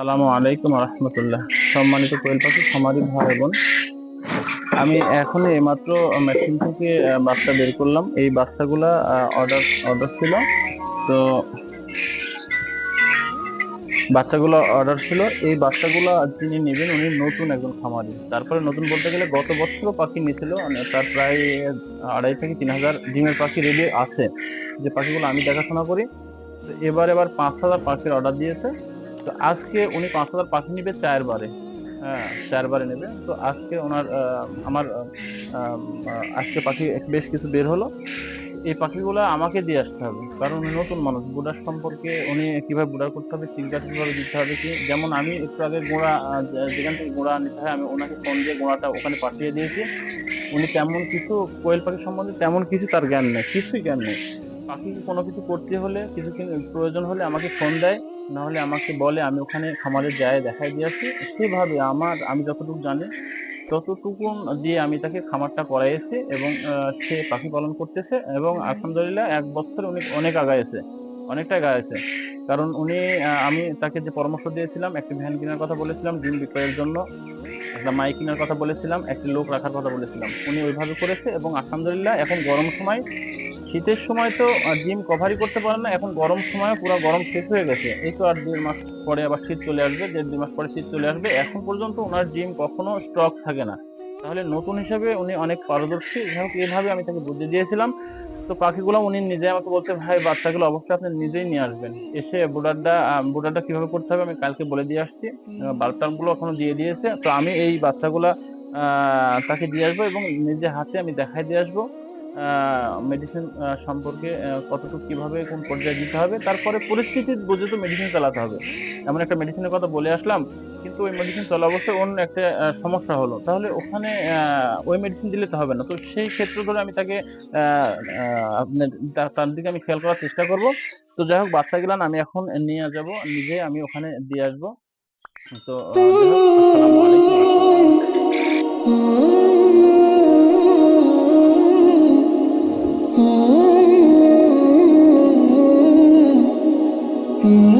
আসসালামু আলাইকুম রহমতুল্লাহ। সম্মানিত কোয়েল পাখি খামারি ভাই বোন, আমি এখন এইমাত্র মেশিন থেকে বাচ্চা বের করলাম। এই বাচ্চাগুলা অর্ডার অর্ডার ছিল। তো বাচ্চাগুলো অর্ডার ছিল। এই বাচ্চাগুলো যিনি নেবেন, উনি নতুন একজন খামারি। তারপরে নতুন বলতে গেলে গত বছরও পাখি নিয়েছিল মানে তার প্রায় আড়াই থেকে তিন হাজার ডিমের পাখি রেডি আছে। যে পাখিগুলো আমি দেখাশোনা করি এবার এবার পাঁচ হাজার পাখির অর্ডার দিয়েছে। তো আজকে উনি পাঁচ হাজার পাখি নিবে চারবারে। হ্যাঁ চারবারে নেবে। তো আজকে ওনার আমার আজকে পাখি বেশ কিছু বের হলো। এই পাখিগুলো আমাকে দিয়ে আসতে হবে। কারণ উনি নতুন মানুষ। বুড়ার সম্পর্কে উনি কীভাবে বুড়ার করতে হবে, চিন্তা কীভাবে দিতে হবে কি? যেমন আমি একটু আগে গোড়া যেখান থেকে গোড়া নিতে হয়, আমি ওনাকে ফোন দিয়ে গোড়াটা ওখানে পাঠিয়ে দিয়েছি। উনি তেমন কিছু কোয়েল পাখি সম্বন্ধে তেমন কিছু তার জ্ঞান নেই, কিছুই জ্ঞান নেই। পাখিকে কোনো কিছু করতে হলে, কিছু প্রয়োজন হলে আমাকে ফোন দেয়। না হলে আমাকে বলে আমি ওখানে খামারে যাই দেখাই দিয়ে আসি সেভাবে আমার আমি যতটুকু জানি ততটুকু দিয়ে আমি তাকে খামারটা করাইছি এবং সে পাখি পালন করতেছে এবং আলহামদুলিল্লাহ এক বছর উনি অনেক আগাইছে অনেকটাই আগাইছে। কারণ উনি আমি তাকে যে পরামর্শ দিয়েছিলাম একটি ভ্যান কেনার কথা বলেছিলাম ডিম বিক্রয়ের জন্য একটা মাইক কেনার কথা বলেছিলাম একটি লোক রাখার কথা বলেছিলাম। উনি ওইভাবে করেছে এবং আলহামদুলিল্লাহ এখন গরম সময় শীতের সময় তো ডিম কভারই করতে পারেন না, এখন গরম সময় পুরো গরম শেষ হয়ে গেছে। এই তো আর দেড় মাস পরে আবার শীত চলে আসবে, দেড় দুই মাস পরে শীত চলে আসবে, এখন পর্যন্ত ওনার ডিম কখনো স্টক থাকে না। তাহলে নতুন হিসেবে উনি অনেক পারদর্শী হোক এইভাবে আমি তাকে বুদ্ধি দিয়েছিলাম। তো পাখিগুলো উনি নিজে আমাকে বলছে, ভাই, বাচ্চাগুলো অবশ্যই আপনি নিজেই নিয়ে আসবেন। এসে বুডারটা বুডারটা কীভাবে করতে হবে আমি কালকে বলে দিয়ে আসছি। বাল্বটারগুলো এখনও দিয়ে দিয়েছে। তো আমি এই বাচ্চাগুলা তাকে দিয়ে আসব এবং নিজে হাতে আমি দেখাই দিয়ে আসব। মেডিসিন সম্পর্কে কতটুকু কীভাবে, কোন পর্যায়ে দিতে হবে, তারপরে পরিস্থিতি বুঝে তো মেডিসিন চালাতে হবে। এমন একটা মেডিসিনের কথা বলে আসলাম, কিন্তু ওই মেডিসিন চলা অবস্থায় অন্য একটা সমস্যা হলো। তাহলে ওখানে ওই মেডিসিন দিলে তো হবে না। তো সেই ক্ষেত্রে ধরে আমি তাকে তার দিকে আমি খেয়াল করার চেষ্টা করব। তো যাই হোক বাচ্চাগুলান আমি এখন নিয়ে যাব, নিজে আমি ওখানে দিয়ে আসব। তো Mm-hmm.